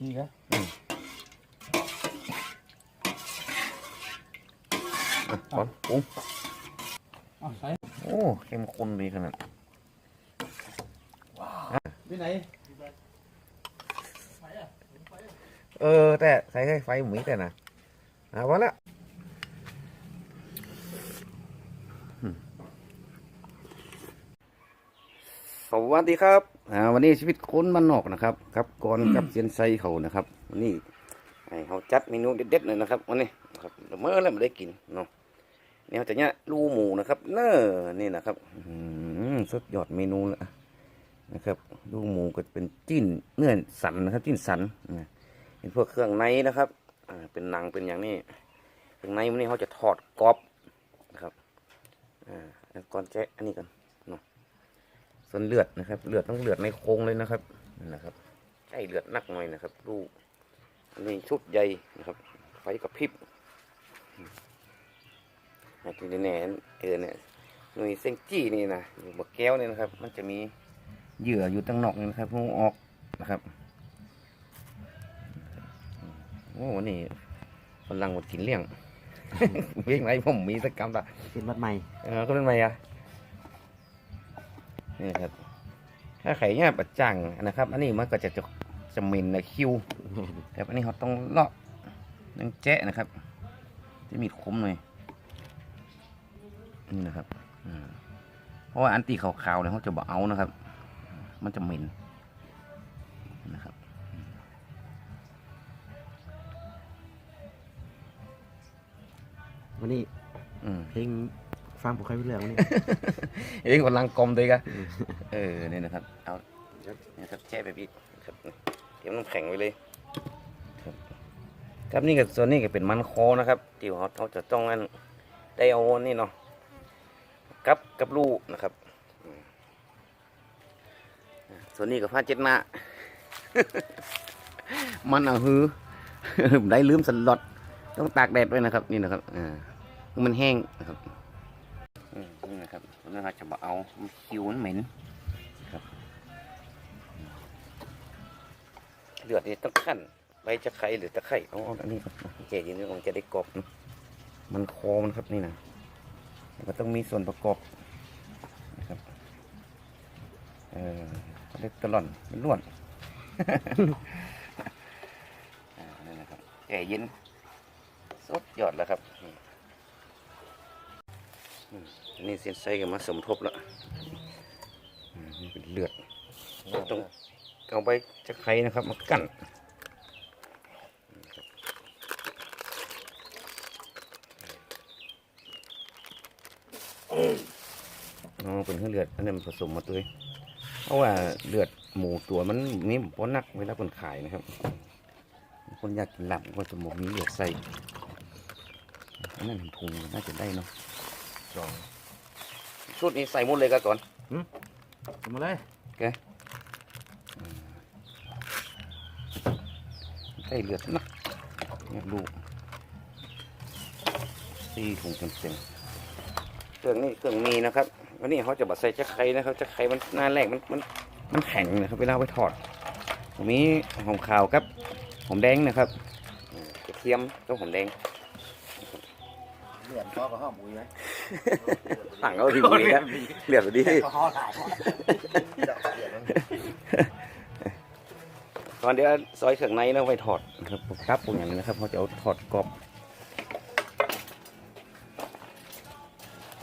นี่ครับอะก่อนปรุงอ้าวใส่โอ้เข้มข้นดีขนาดไปไหนเออ แต่ใส่ให้ไฟหมีแต่นะเอาวะละอืมส วัสดีครับอ่าวันนี้ชีวิตคนมันนอกนะครับครับก่อนกับเซียนไซเขานะครับวันนี้ให้เขาจัดเมนูเด็ดๆหน่อยนะครับวันนี้ครับเมื่อแล้วไม่ได้กินเนาะนี่เขาจะเนี่ยลูหมูนะครับเน้อนี่นะครับอื้อหือสุดยอดเมนูละนะครับลูหมูก็เป็นจิ้นเนื้อสันนะครับ จิ้นสันนะเป็นพวกเครื่องในนะครับอ่าเป็นหนังเป็นอย่างนี้เครื่องในมันนี่เขาจะทอดกรอบนะครับอ่าแล้วก่อนแจะอันนี้กันเนาะ ส่วนเลือดนะครับ เลือดต้องเลือดในโครงเลยนะครับนั่นนะครับใช่เลือดนักหน่อยนะครับดูอันนี้ชุดใหญ่นะครับ ไฟกระพริบอืมอ่าที่แน่ๆเออเนี่ยหน่วยเส้นจี้นี่นะอยู่บกแก้วนี่นะครับ มันจะมีเหยื่ออยู่ตั้งนอกนี่นะครับเอาออกนะครับโอ้วันนี้กำลังหมดกินเลี้ยงเพียงไรผมมีสักกรรมละกินบัดใหม่เออก็เป็นไงอะ นี่ครับ ถ้าไข่เนี่ยปัดจังนะครับ อันนี้มันก็จะจะจะเหมินนะคิวแต่อันนี้เขาต้องเลาะนังแจ๊ะนะครับจะมีดคมหน่อยนี่นะครับอืมเพราะว่าอันตีขาวๆเนี่ยเขาจะบอกเอานะครับ มันจะเหม็นนะครับวันนี้อืมเพลง ฟังผมใครรู้เรื่องวันนี้เองกำลังกลมเลยกะเออเนี่ยนะครับเอาเนี่ยครับแช่ไปพี่ครับเตรียมน้ำแข็งไว้เลยครับครับนี่กับส่วนนี้ก็เป็นมันคอนะครับที่เขาเขาจะต้องอันได้เอานี่เนาะกับกับลูกนะครับอืมอ่าส่วนนี้กับผ้าเจ็ดหน้ามันเอาฮือได้ลืมสลดต้องตากแดดไว้นะครับ นี่นะครับอ่าให้มันแห้งนะครับอืม นี่นะครับแล้วเราจะมาเอามันคิวมันเหม็นครับเลือดนี่ต้องขั้นใบจะไข่หรือตะไคร่เอาเอาอันนี้ครับเจดีนี่มันจะได้กรอบนะมันคอมันครับนี่นะแล้วก็ต้องมีส่วนประกอบนะครับเออเขาเรียกตะล่อนเป็นล้วนอ่านี่นะครับแก่เย็นสุดยอดแล้วครับ อันนี้เส้นไส้กันมาสมทบแล้วอืมนี่เป็นเลือดต้องเอาไปจะไข่นะครับ มากั้นอ๋อเป็นเครื่องเลือดอันนี้มันผสมมาตัวเองเพราะว่าเลือดหมูตัวมันมีพอนักเวลาคนขายนะครับ คนอยากกินหลับก็จะหมกมีเลือดใส่อันนั้นพุงน่าจะได้เนาะ สองชุดนี้ใส่หมดเลยก็ก่อนมาเลยใส่เลือดนะเนี่ยลูกสี่ถุงเต็มๆเครื่องนี้เครื่องมีนะครับวันนี้เขาจะบัดใส่จะไข่นะครับจะไข่มันหน้าแรกมันมันมันแข็งนะครับเวลาเอาไปทอดตรงนี้หอมขาวกับหอมแดงนะครับอืมกระเทียมกับหอมแดงเลือดก็กับห้อมอุ้ยไหม สั่งเอาทีนี้นะเลือดพอดีก็ห่อหลายตอนเดี๋ยวซอยเครื่องในแล้วไปถอดนะครับครับพวกอย่างนี้นะครับเขาจะเอาถอดกรอบ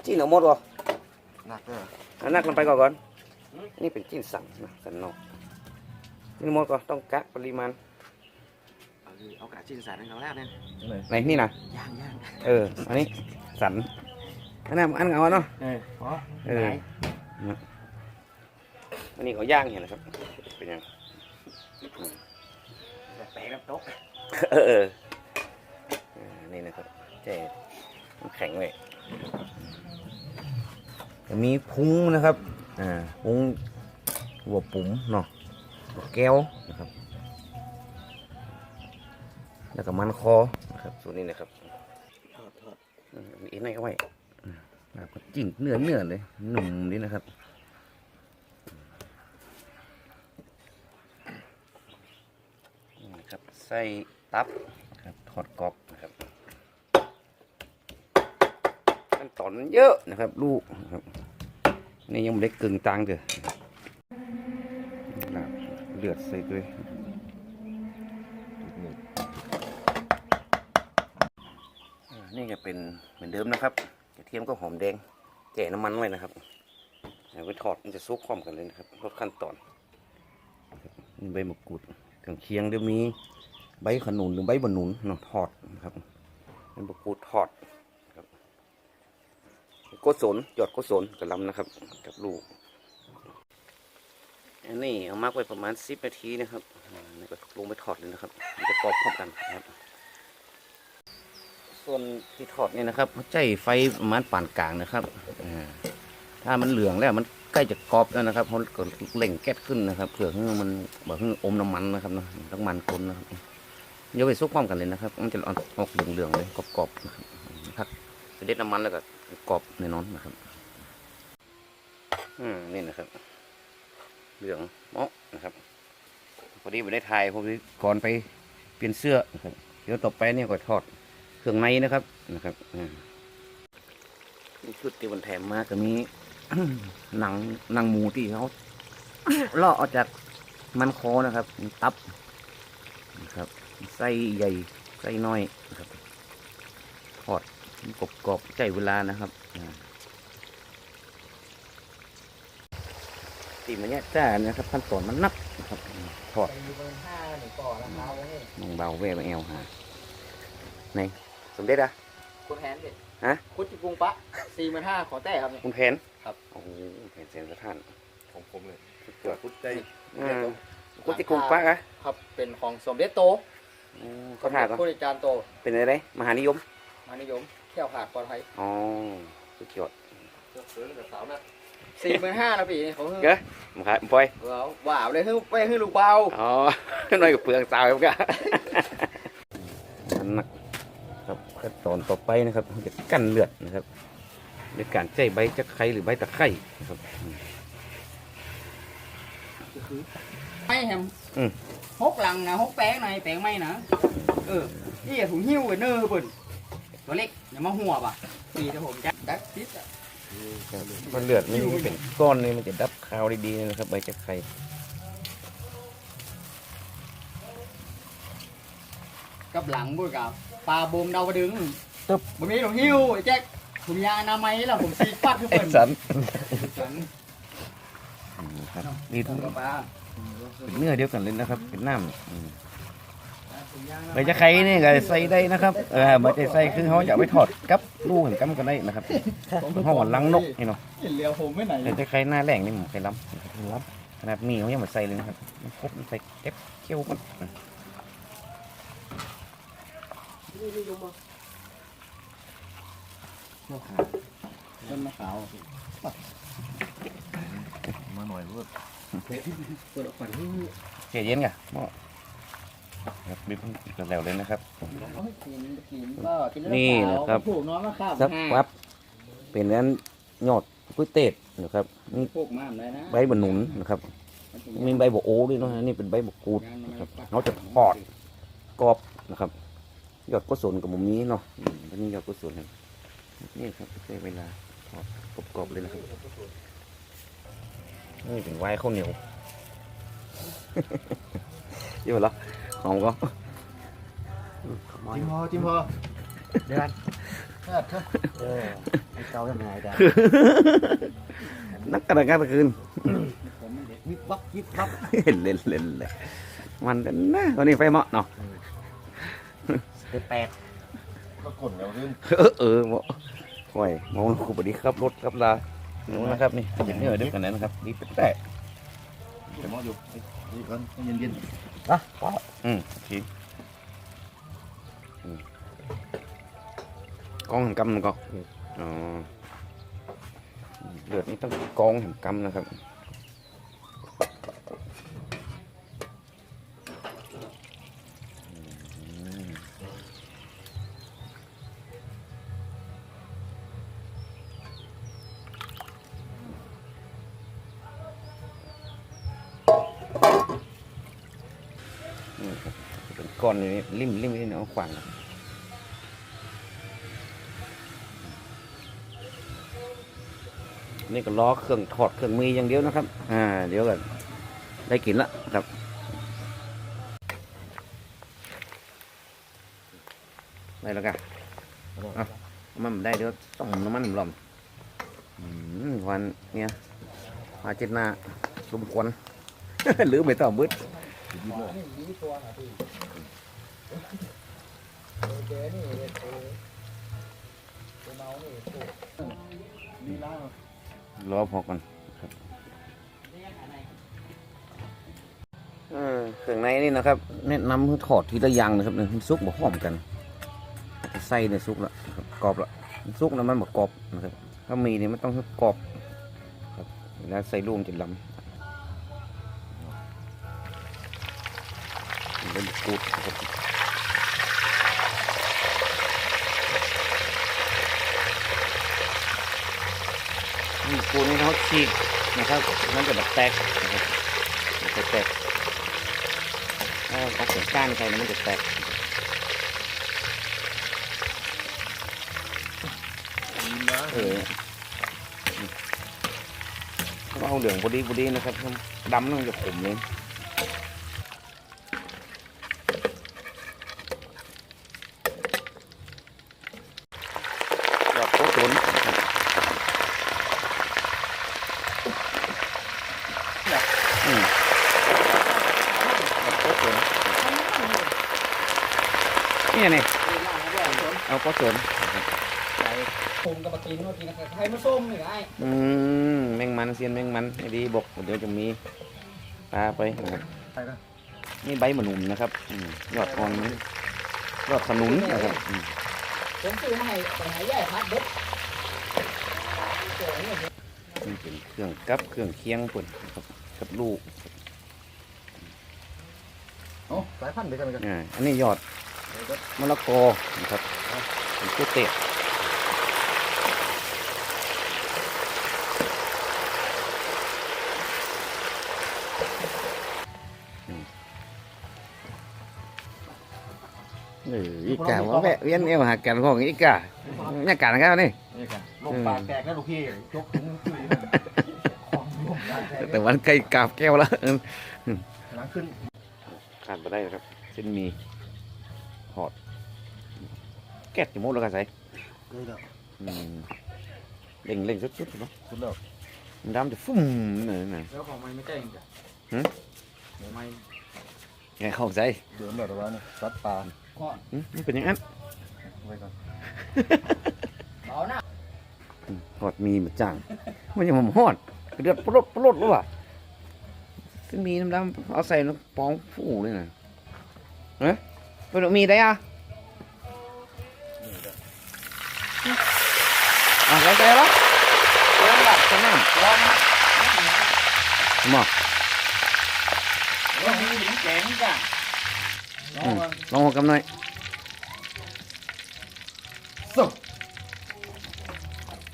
จิ้นเอาหมดวะหนักเลยอันนักลงไปก่อนก่อน นี่เป็นจิ้นสันนะสันนอกจิ้นหมดก่อนต้องกะปริมาณเอากระชิ้นใส่ในครั้งแรกเนี่ยไหนนี่นะย่างย่างเอออันนี้สัน อันนั้นอันเอาเนาะ เออพอเอออันนี้เขาย่างเห็นนะครับ เป็นยังแปลกน้ำตกเออเออเออนี่นะครับแจ่มันแข็งเลยจะมีพุงนะครับ อ่า พุงหัวปุ๋มเนาะหัวแก้วนะครับ แล้วก็มันคอนะครับส่วนนี้นะครับทอดทอดอืมมีเอ็นไว้เอาไว้ แล้วก็จิ้มเนื้อเนื้อเลยหนุ่มนี่นะครับนะครับใส่ตับครับทอดกรอบนะครับขั้นตอนเยอะนะครับ ลูกนะครับนี่ยังไม่ได้กึ่งตังเด้อลาบเลือดใส่ด้วยนี่ก็เป็นเหมือนเดิมนะครับ กระเทียมก็หอมแดงแจ่น้ำมันไว้นะครับเอาไปทอดมันจะซุกพร้อมกันเลยนะครับลดขั้นตอนนี่ใบมะกรูดเครื่องเคียงเดี๋ยวมีใบขนุนหรือใบบะนุนเนาะทอดนะครับใบมะกรูดทอดครับโกศลหยอดโกศลกระลำนะครับกับลูกอันนี้เอามากไว้ประมาณสิบนาทีนะครับลงไปทอดเลยนะครับ มันจะกรอบพร้อมกันนะครับ ส่วนที่ทอดเนี่ยนะครับใจไฟประมาณปานกลางนะครับอถ้ามันเหลืองแล้วมันใกล้จะกรอบแล้วนะครับเพราะเล่งแก๊สขึ้นนะครับเผื่อให้มันแบบให้อมน้ำมันนะครับนะต้องมันคนนะครับเดี๋ยวไปซุกพร้อมกันเลยนะครับ มันจะออกเหลืองๆเลยกรอบๆนะครับพักเด็ดน้ำมันแล้วก็กรอบแน่นอนนะครับอืมนี่นะครับ เหลืองเมาะนะครับพอดีไปได้ถ่ายพอดีก่อนไปเปลี่ยนเสื้อนะครับเดี๋ยวต่อไปเนี่ยก็ทอด เครื่องในนะครับนะครับอ่านี่ชุดที่มันแถมมาก็มีหนังหนังหมูที่เขาเลาะออกจากมันคอนะครับมีตับนะครับไส้ใหญ่ไส้น้อยนะครับทอดกรอบๆใจเวลานะครับอ่าตีมันเนี่ยจ้านะครับขั้นตอนมันนักนะครับทอดไปอยู่บนห้าหนึ่งก่อนราคาไว้ให้มองเบาแววแอวหาใน สมเด็จอะคุณแผนดิฮะคุณจิกรุงปะสี่หมื่นห้าขอแต่ครับเนี่ย คุณแผนครับ โอ้โหแผนเสียงสะท้านของผมเลยสุดยอดพุทธใจอืมคุณจะกรุงปักอะครับ เป็นของสมเด็จโตอืมเขาถ่ายก่อนผู้จัดการโต เป็นอะไรมหานิยมมานิยมเที่ยวขาดปลอดภัยอ๋อสุดยอดเสือกับสาวนะสี่หมื่นห้านะปีนี้เขาเพิ่งเก้อมาขายปล่อยว้าวว้าวเลยเพิ่งไปเพิ่งลูกเบาอ๋อหน่อยกับเปลืองสาวครับกะมันหนักครับขั้น ตอนต่อไปนะครับจะกั้นเลือดนะครับด้วยการใช้ใบจะไคร้หรือใบตะไคร้นะครับไม่แฮมอืมหกหลังนะหกแป้งนะแป้งไม่นะเออนี่ถุงหิ้วเนอร์ปุ่นตัวเล็กอย่ามาหัวป่ะปีแต่ผมจะดักซิสอะมันเลือดมันเป็นก้อนนี่มันจะดับคาวดีๆนะครับใบจะไคร้กับหลังบุ้ยกับปลาบ่มดาวดึง ตึบบ่มีถุงหิ้วไอ้แจ็คถุงยางอนามัยแล้วผมซีปัดขึ้นเอ็เปิ่นสันสันนี่ถุงกับปลาเป็นเนื้อเดียวกันเลยนะครับ เป็นน้ำอืมถุงยางอนาใบมัยจะไคร้นี่ก็ใส่ได้นะครับเออใบจะใส่คือเขาจะเอาไปทอดกับลูกเห็นกัมกันได้นะครับห้องลังนกนี่เนาะเห็นเลียวผมไม่ไหนใบจะไคร้หน้าแรงนี่ผมเคยล้ำนะครับล้ำขนาดมีเขายังมาใส่เลยนะครับมันครบมันใส่เก็บเคี่ยวมัน ต้นมะขาวมาหน่อยรู้เปิดก่อนเจียเย็นกะหม้อครับบีบกันแล้วเลยนะครับ นี่นะครับผูกน้องมะขามสักวับเป็นนั้นยอดกุ้ยเต็ดนะครับนี่ใบบะหนุนนะครับมีใบบกโอ้ด้วยเนาะนี่เป็นใบบกกูดนะครับเขาจะทอดกรอบนะครับ ยอดกุศลกับมุมนี้เนาะอันนี้ยอดกุศลครับ นี่ครับใช้เวลาทอดกรอบๆเลยนะครับนี่เป็นไวน์ข้าวเหนียวเยอะเหรอหอมก็จิ้มพอจิ้มพอเดือนเออไอ้เจ้ายังไงแต่นักกระดานกลางคืนผมมันเด็ดวิบวับวิบวับเล่นเล่นเล่นเลยมันกันนะตอนนี้ไฟเหมาะเนาะเดือนแปด ก็กดแล้วขึ้นเออเออหมาะโอ้ยมองคุบดีครับรถครับลานู้นนะครับนี่เป็นเนื้อเดียกันนะครับนี่เป็นแต่เดี๋ยวมออยู่นี่ก่อนเย็นเย็นนะอืมโอเคอืมกองห่งกำมันก็อ๋อเลือดนี่ต้องกองห่งกำนะครับ ครื่องถอดเครื่องมืออย่างเดียวนะครับ อ่า เดี๋ยวกันได้กินละครับได้แล้วกันเอามันได้เดี๋ยวต้องน้ำมันหลอมอืมวันเนี่ยมาเจ็ดหน้าสมควรหรือไม่ต้องมืด รอพอก่อนครับเออเครื่องในนี่นะครับแนะนำให้ถอดทีละอย่างนะครับเนี่ยมันซุกบ่พร้อมกันไส้เนี่ยซุกละครับกรอบล้วมันซุกแล้วมันบ่กรอบนะครับถ้ามีเนี่ยมันต้องกรอบครับเวลาใส่รวมจะล้ำมันเป็นกูดนะครับ นี่กูนนี่เขาขีดนะครับมันจะแบบแตกนะครับจะแตกถ้าตัดเศษก้านใครมันจะแตกเออก็เอาเหลืองพอดีพอดีนะครับดำนั่งจะขมเลยดอกโคตรนอืมดอกโคตรนนี่ไง เอาโคตรนใส่ผมกับปกินมากินกับไข่มาส้มหนึ่งไอ้อืมแมงมันเซียนแมงมันให้ดีบอกเดี๋ยวจะมีปลาไปนะครับไปนะนี่ใบมะนุนนะครับอืมยอดอ่อนมันยอดขนุนนะครับอืมผมซื้อมาให้ไปหาใหญ่พัดเด็ดนี่เป็นเครื่องกับเครื่องเคียงปุ่นนะครับกับลูกโอ้สายพันธุ์เดียวกันกันอ่าอันนี้ยอดมะละกอนะครับ เป็นก๋วยเตี๋ยวอืมเอออีกาว่าแวะเวียนเอวหากันของอีกาเนี่ยกันนะครับนี่นี่กันลงปากแตกแล้วลูกพี่ยกถุงคุยของลงได้แตกแต่วันไก่กาบแก้วแล้วหลังขึ้นขาดไปได้นะครับเส้นหมีหอด แก๊สจะมุดแล้วกันใส่เลยแล้วอืมเล่งเล่งสุดๆเนาะสุดแล้วมันดำจะฟุ้มเลยนะแล้วของมันไม่ใช่จ้ะหืมเดี๋ยวไม่ไงเข้าใจเดี๋ยวแบบว่านี่ซัดปลาข้อนหืมมันเป็นอย่างนั้นไว้ก่อนเบาหน้าอืมหอดมีมันจังมันยังมันหอดเดือดปลดปลดรู้ป่ะเส้นหมีน้ำดำเอาใส่น้ำปองฟูเลยนะเอ๊ะเป็นมีได้อะ อะแล้วแต่ละเรื่องหลักขน้ำลองนะหมอลองมีหลิงแกงจ้ะลองมาลองหัวกำหน่อย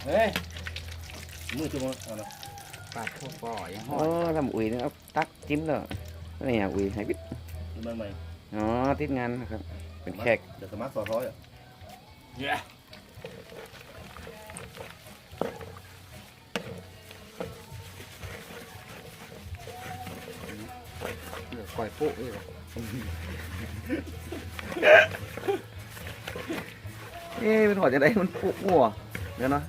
เฮ้ย มือจุ่มเอาละปาดทั่วปล่อยยังหอโอ้ดทำอุ่ยเนี่ยเอาตักจิ้มเลยนี่อะอุ่ยให้พิษมันใหม่อ๋อติดงานนะครับเป็นแขกเดี๋ยวสมัครสอร้อยอะเย้เดี๋ยวปล่อยปุ๊เอ้ยเอ๊ะเป็นหัวจะได้มันปุกหัวเดี๋ยวนะ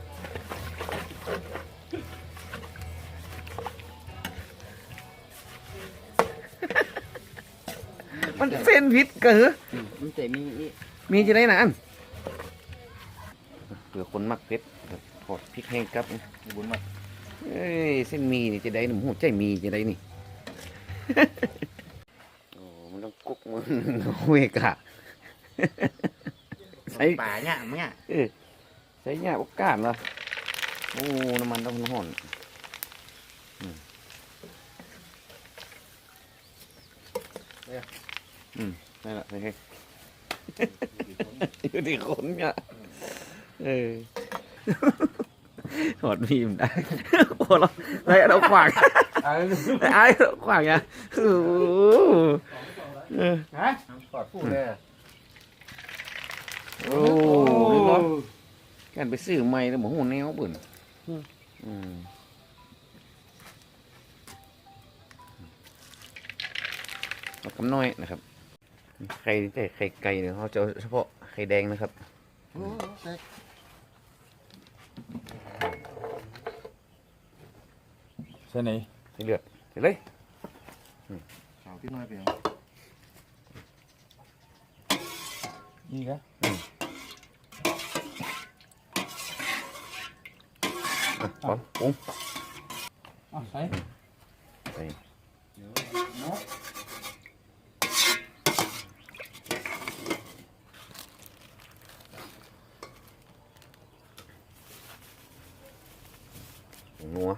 มันเส้นพิษกะเหรอมันจะมีอีมีจะได้นานเผื่อคนมักเผ็ดครับทอดพริกแห้งครับบุญมากเอ้ยเส้นหมีนี่จะได้หนุ่มหูใจมีจะได้นี่โอ้มัน ต้องกุ๊กมันเวกะใส่ป่าเนี่ยมั้งเนี่ยเออใส่หญ้าโอกาสเหรอโอ้น้ำมันต้องห่อนอืมอืมได้ละใส่ให้อยู่ที่คนเนี่ยเออหอดมีมได้โอ้เราได้เราขวางไอ้เราขวางไงโอ้โห เออฮะกอดฟูเลยโอ้ดูเนาะกันไปซื้อใหม่แล้วหมูหูแนวเบิ่นอืมเอากำน้อยนะครับ ไข่แต่ไข่ไก่เนี่ยเขาจะเอาเฉพาะไข่แดงนะครับโอ้แตกใช่ไหนไข่เลือดใส่เลยขาวที่น้อยไปเอานี่ครับอะพร้อมปรุง อ๋อใช่ ใส่ นก นัว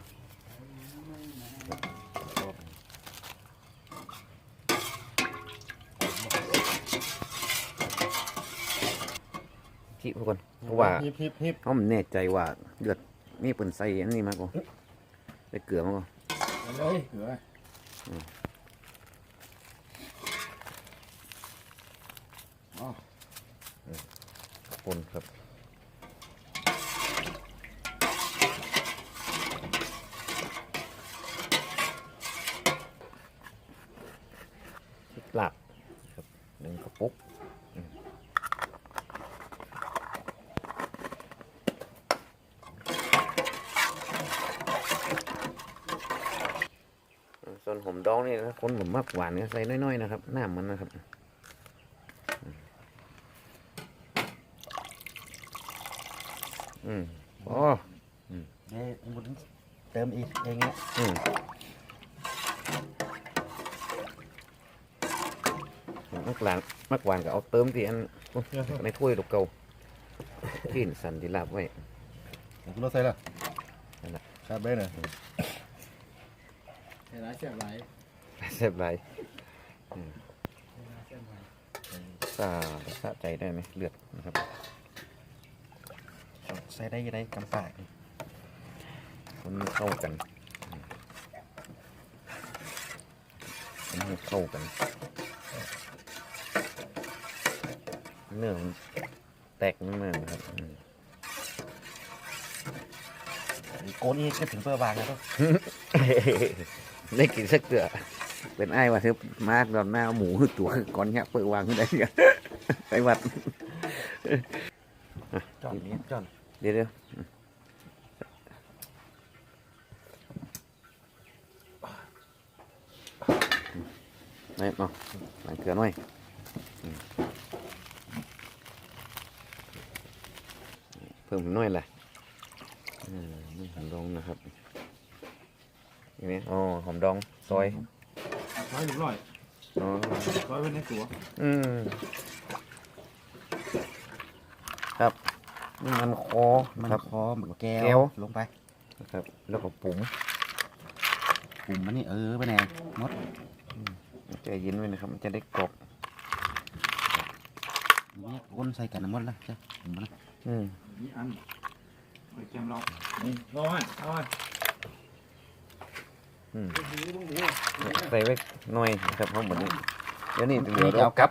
ที่พวกคนเพราะว่าฮิปฮิปฮิปเขามันแน่ใจว่าเลือดนี่เป็นใส่อันนี้มากกว่าใส่เกลือมากกว่าไปเลยเหือปนครับพริกลาบครับหนึ่งกระปุกอืมส่วนหอมดองนี่นะ คนผมมากหวานเนี่ยใส่น้อยๆนะครับน้ำมันนะครับอืมอ๋อเดี๋ยวมุนเติมอีกเองเนี่ยอืมมักหลานมักหวานก็เอาเติมที่อันในถ้วยลูกเก่าที่สันที่ลาบไว้ผมรถใส่ละนั่นแหละครับเบ้เนี่ยเห็นไรเสียบไรแซ่บไรอืมสาสะใจได้ไหมเลือดนะครับใส่ได้ยังไงกำปากมันเข้ากันมันให้เข้ากัน เนื้อมันแตกนั่นเลยนะครับอืมโกนอีกก็ถึงเพื่อวางแล้วได้กินสักเกลือ เป็นไอ้ายว่าเธอมาตอนหน้าหมูตัวก่อนเนี่ยเปิดวางขึ้นได้เนี่ยไปวัดจอนนี้จอนเดี๋ยวเดี๋ยวนี่เนาะหลังเกลือหน่อยอืมเพิ่มหน่อยแหละอืมนี่หอมดองนะครับอย่างนี้อ๋อหอมดองซอย ร้อยหนึ่งร้อยอ๋อร้อยไว้ในตัวอืมครับนี่มันคอมันครับ คอมันแก้แก้วลงไปนะครับ แล้วก็ปุ๋มปุ่มมันนี่เออไปแน่มดใจเย็นไว้นะครับ มันจะได้กรอบเนี่ยก้นใส่กันน้ำมดละจ้ะผมละอืมนี่อันไปแกมเรานี่รอให้เอาให้อืม ใส่ไว้หน่อยนะครับเพราะหมดนี้เดี๋ยวนี้เหลือเรากลับ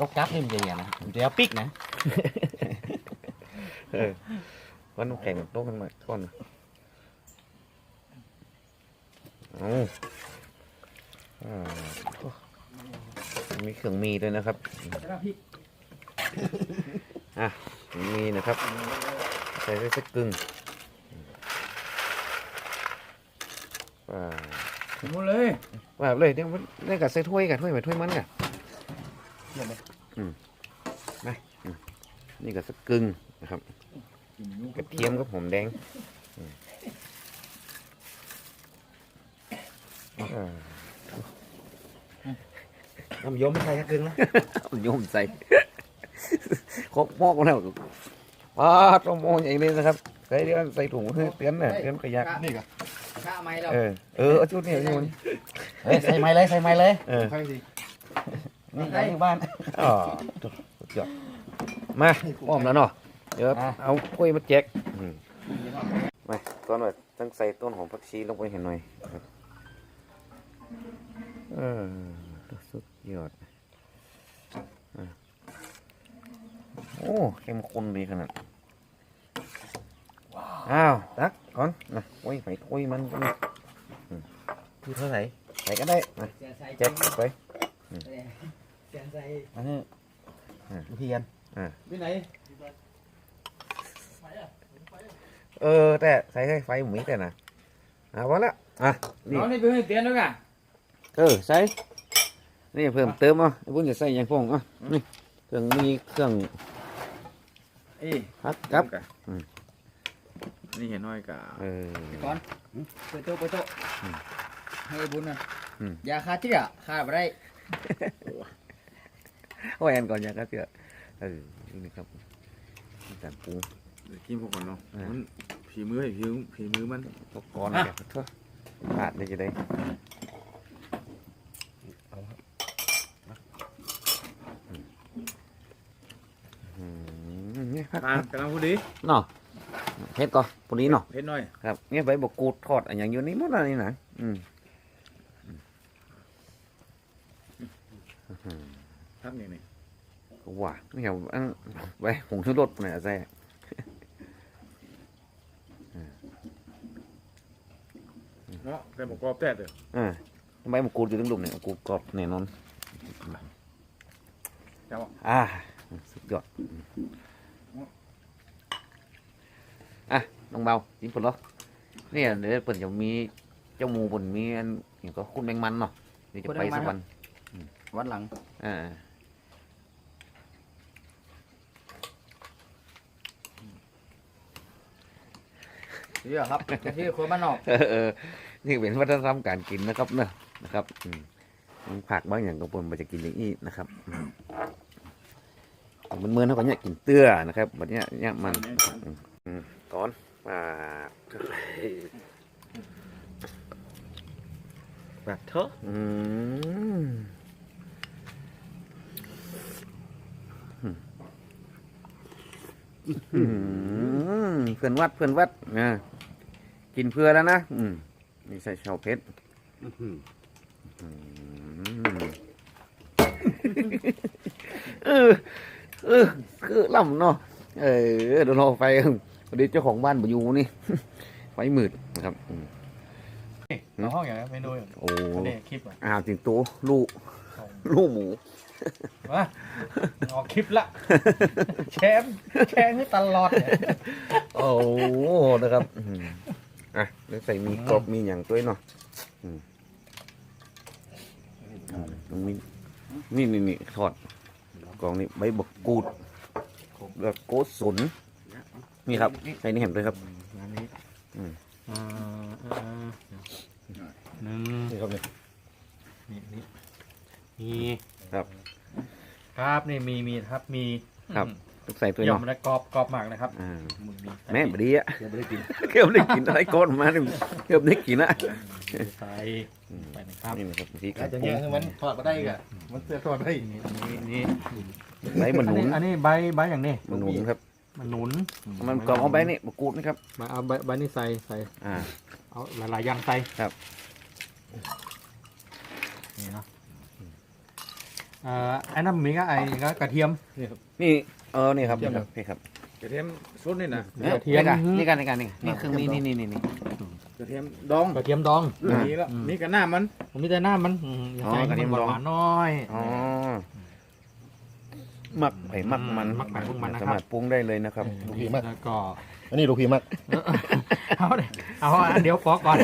ตกกับนี่มันจะอย่างนะมันจะเอาปิกนะเออวันน้ำแข็งโต๊ะกันมาก่อนเอาอ่ามีเครื่องมีด้วยนะครับแล้วพริกอะ มีนะครับ ใส่ไว้สักกึ่งว่า หมดเลยว่าเลยเดี๋ยวมันได้กับใส่ถ้วยกับถ้วยไปถ้วยมันกับอืมไปอืมนี่ก็สักกึ่งนะครับกินอยู่กระเทียมกับหอมแดงอืมอ่าน้ำยมใส่กระกึ่งนะเอาโยมใส่ครบหม้อกันแล้วป้าต้องมองอย่างนี้นะครับ ใส่เดือนใส่ถุงเพื่อเตือนน่ะเตือนขยะนี่ก็ ข้าไม้เราเออเออเอาชุดนี้เอาชุดนี้เฮ้ยใส่ไม้เลยใส่ไม้เลยเออใครสินี่ใส่ที่บ้านอ๋อสุดยอดมาพร้อมแล้วเนาะเดี๋ยวอะเอากล้วยมาแจกอืมมาก่อนว่าต้องใส่ต้นหอมผักชีลงไปเห็นหน่อยครับเออสุดยอดอะโอ้เข้มข้นดีขนาด อ้าวตักก่อนนะโอ้ยไปโอ้ยมันก็มีอืมคือเท่าไหร่ใส่ก็ได้นะเสียงใส่เจ็บไปเสียงใส่อันนี้เพียนไปไหนเออแต่ใส่ให้ไฟหมูแต่นะอะพอละอะนี่น้องนี่ไปให้เตียนด้วยกันเออใส่นี่เพิ่มเติมอะไอ้บุญจะใส่หยังพงอะนี่เครื่องมีเครื่องเอ้ยฮักครับอืม นี่เห็นน้อยกะเออ ก่อนเปิดโต๊ะเปิดโต๊ะอืมให้บุญน่ะอืมยาคาเที่ยคาบ่ได้โอ้ยแอนก่อนอย่างก็เถอะเออนี่ครับนี่การปรุงเดี๋ยวกินพวกก่อนเนาะอ่ามัมันผีมือไอ้ผีผีมือมันอุปกรณ์แกเถอะขาดได้จะได้อืมนี่ครับทานกำลังพอดีเนาะ เฮ็ดก่อนพอดีเนาะเผ็ดหน่อยครับเนี่ยใบบอกกูดทอดอันอย่างอยู่นี่หมดอะไรนี่นะอืมทักนี่นี่ก็ว่าไม่เห็นอันไว้ผงชูรสเนี่ยแซ่เนาะแต่บอกกรอบแต่เด้ออ่าใบมะกรูดอยู่ตรงหลุมเนี่ยมะกรูดกรอบแน่นอนเจ้าอ่าสุดยอดอะ น้องเบาจิ้มผลเหรอเนี่ยเดี๋ยวเปิดจะมีเจ้าหมูบนมีอันอย่างก็คุณแมงมันเนาะเดี๋ยวจะไปสักวันวันหลังอ่าเดี๋ยวครับที่คนบ้านนอกเออเออนี่เป็นวัฒนธรรมการกินนะครับเนอะนะครับอืมผักบางอย่างก็ปนมาจะกินอย่างนี้นะครับอืมมันเมื่อเขาก็เนี่ยกินเตื้อนะครับแบบเนี้ยเนี่ยมันก่อน มาแบบเถอะอืมอืมเพื่อนวัดเพื่อนวัดนะกินเพื่อแล้วนะอืมนี่ใส่ชาวเพชรเออเออคือล่ำเนาะเออเดี๋ยวเราไฟ พอดีเจ้าของบ้านมาอยู่นี่ ไฟมืดนะครับอืมในห้องอย่างนี้เมนูอย่างโอ้ นี้คลิปอะอ้าวจริงตัวลูกลูกหมู มาออกคลิปละแชมป์แชมป์นี่ตลอดเนี่ยโอ้โหนะครับอืมอะแล้วใส่มีกรอบมีอย่างตัวเนาะอืมอืมมีนี่นี่นี่ทอดกล่องนี้ใบบักกูดแล้วโกสุน นี่ครับใส่นี่เห็นเลยครับอันนี้อืมอ่าอ่าหนึ่งนี่ครับนี่นี่นี่มีครับ ครับนี่มีมีครับมีครับต้องใส่ตัวเดี๋ยวเนาะมันได้กรอบกรอบมากนะครับอ่ามึงมีแม่บดีอะเดี๋ยวไม่ได้กินเกือบได้กินอะไรก้อนมาเนี่ยเกือบได้กินอะใส่ไปนะครับนี่นะครับวิธีการจะปรุแย่งงคือมันทอดมาได้กะมันเสียทอดได้นี่นี่นี่ใบมันหนุนอันนี้ใบใบอย่างนี้มันหนุนครับ มันหนุนมันกรอบเอาใบนี่บักกูดนะครับมาเอาใบใบนี่ใส่ใส่อ่าเอาหลายๆอย่างใส่ครับนี่เนาะเอ่อไอ้น้ำมีก็ไอ้ก็กระเทียม นี่เออนี่ครับเทียมนี่ครับกระเทียมสุดนี่นะนี่กระเทียมนี่กันนี่กันนี่กันนี่เครื่องนี้นี่นี่นี่นี่กระเทียมดองกระเทียมดองอ่านี่แล้วอืมนี่กับหน้ามันผมมีแต่หน้ามันอืมอย่าอ๋อใส่กระเทียมมันดองหวานๆน้อยอ๋อห มักไผ่หมักมันหมักไผ่พวกมันนะครับ สามารถปรุงได้เลยนะครับ ลูกพีมากแล้วก็ อันนี้ลูกพี่มักเอาเดี๋ยวเอาอันเดี๋ยวปอกก่อน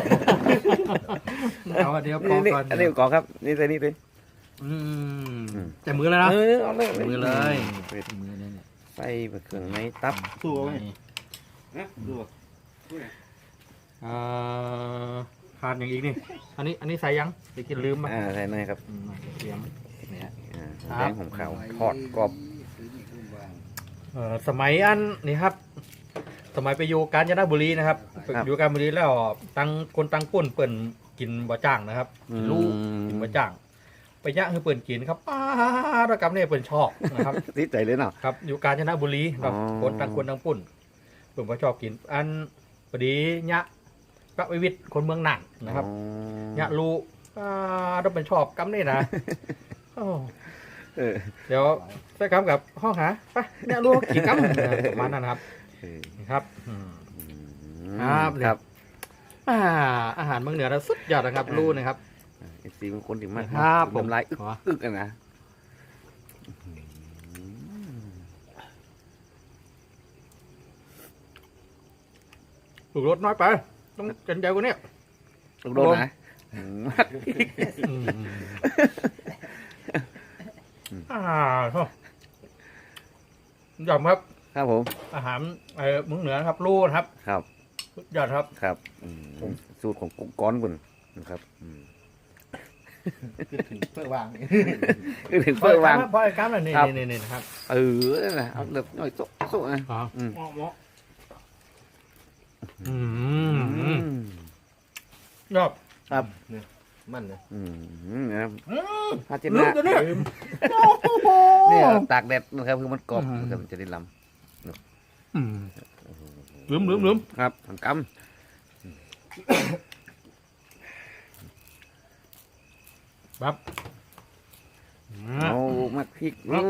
เอาอันเดี๋ยวปนี่อกนี่ก่อนอันนี้ก่อนครับ นี่ใส่นี่เป็น อืมอืม แต่มือแล้วนะ เออเอาเลยมือเลยเป็ดมือเลยเนี่ยใส่ไปเครื่องในตับ สู้เอาไหมนี่เอ่อขาดอย่างอีกนี่ อันนี้อันนี้ใส่ยังไปกินลืมมาอ่าใส่ในครับ อืมกระเทียม เนี่ยอ่าครับแดงของขาวทอดกรอบเอ่อสมัยอันนี่ครับ สมัยไปอยู่กาญจนบุรีนะครับอยู่กาญจนบุรีแล้วตังคนตังป่นเปิ่นกินบะจ่างนะครับกินลูกกินบะจ่าง ไปย่างให้เปิ่นกินครับป้าดกรรมเนี่ยเปิ่นชอบนะครับติดใจเลยเนาะครับอยู่กาญจนบุรีครับอ๋อคนตังคนตังป่นเปิ่นก็ชอบกิน อันพอดียะพระวิวิทย์คนเมืองหนังนะครับอ๋อยะลูป้าต้องเป็นชอบกรรมนี่นะ โอ้เออเดี๋ยวไปกำกับห้องหาไปเนี่ยรู้ว่ากี่กำประมาณนั้นนะครับเออนี่ครับอืม ครับครับอ่าอาหารเมืองเหนือนะสุดยอดนะครับรู้นะครับ เอฟซีบางคนถึงมากครับผมน้ำลายอึกอ๋ออึกอะนะถูกรสน้อยไป ต้องกินใหญ่กว่านี้ ลูกโดนนะอืม อืม อ่าโถ่ยอมครับ ครับผม อาหารเออเมืองเหนือนะครับรู้นะครับครับสุดยอดครับ ครับอืมสูตรของกุ๊กก้อนบุญนะครับอืมเพื่อวางคือถึงเพื่อวาง พอไอ้กำเลยนี่ครับนี่นี่นะครับ เออนั่นแหละเอาเลือกหน่อยโซ่โซ่นะอ๋ออืมเหมาะเหมาะอืมยอด มันนะอืมนะครับอืมพาเจลืมนะตัวนี้เนี่ยตากแดดนะครับคือมันกรอบอืมนะครับมันจะได้ลอืมลืมลืมลืมำครับทำกครับำเอามาพริกเอา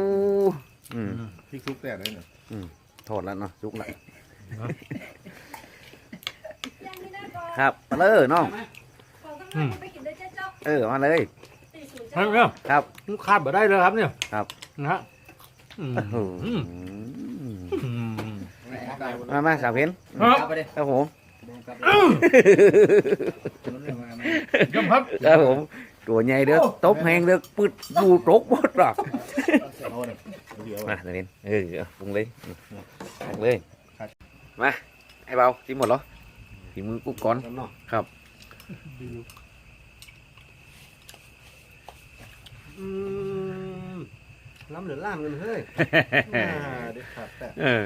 อืมพริกซุปแต่เลยเนาะทอดแล้วเนาะสุกแล้วครับมาเลยเนาะไปกินได้ เจ้าเจ้าเออมาเลยตีศูนย์ใช่เจ้าไหมครับครับขาดบ่ได้เลยครับเนี่ยครับ นะฮะอืมโอ้โหอืมอืม มามาสาวเพนครับเอาไปเลยครับผม ยอมครับ ครับผมตัวใหญ่เด้อตบแหงเด้อปึดดูตกหมดหรอกเอาเนี่ยเดี๋ยวมาสาวเพนเออเอาปรุงเลยตักเลยมาไอ้เบาชิมหมดเหรอฝีมือกุ๊กก้อนน้ำเนาะครับ อืมล้ำเหลือล่ามกันเฮ้ยอ่าเด็ดขาดแต่เออ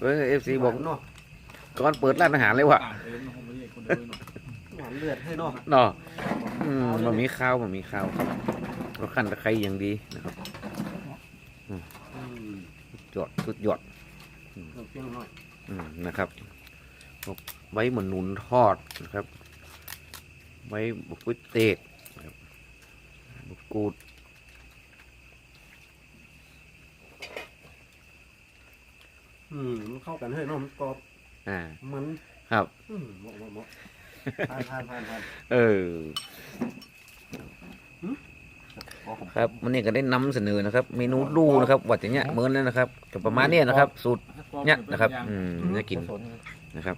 เว้ยเอฟซีบอกเนาะก้อนเปิดร้านอาหารเลยว่ะหวานเลือดให้เนาะเนาะอืมมันมีข้าวมันมีข้าวครับเราขั้นตะไคร้อย่างดีนะครับอืมยอดสุดยอดเพียงหน่อยอืมนะครับไว้เหมือนหนุนทอดนะครับ ไว้บุกวิเตกนะครับบุกกูด อืมมันเข้ากันเฮ้ยเนาะมันกรอบอ่า มันครับ อืมเหมาะเหมาะเหมาะทานทานทานทานเออครับวันนี้ก็ได้นำเสนอนะครับ เมนูดูนะครับวัดอย่างเงี้ยเหมือนเลยนะครับกับประมาณเนี้ยนะครับ สูตรเนี้ยนะครับ อืมน่ากินนะครับ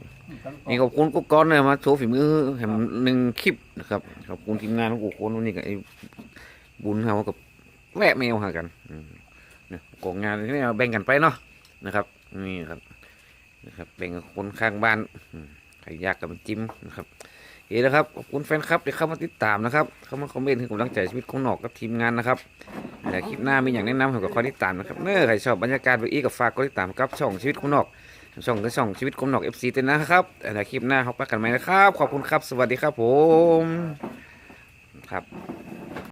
นี่ขอบคุณกุ๊กก้อนนะมาโชว์ฝีมือแห่งหนึ่งคลิปนะครับขอบคุณทีมงานของกุ๊กก้อนวันนี้กับไอ้บุญเฮากับแวะแมวหากันอืมเนี่ยกองงานที่เราแบ่งกันไปเนาะนะครับ นี่ครับนะครับแบ่งคนข้างบ้านใครอยากกับมันจิ้มนะครับเอ๋นะครับขอบคุณแฟนคลับที่เข้ามาติดตามนะครับ เข้ามาคอมเมนต์ให้กำลังใจชีวิตของหนอกกับทีมงานนะครับแต่คลิปหน้ามีอย่างแนะนำให้กับคอยติดตามนะครับเน้อใครชอบบรรยากาศแบบอี้กับฝากกดติดตามกับช่องชีวิตของหนอกช่องก็ช่องชีวิตของหนอกเอฟซีตัวนะครับแต่ในคลิปหน้าเขาปกันไหมนะครับ ขอบคุณครับ สวัสดีครับผมครับ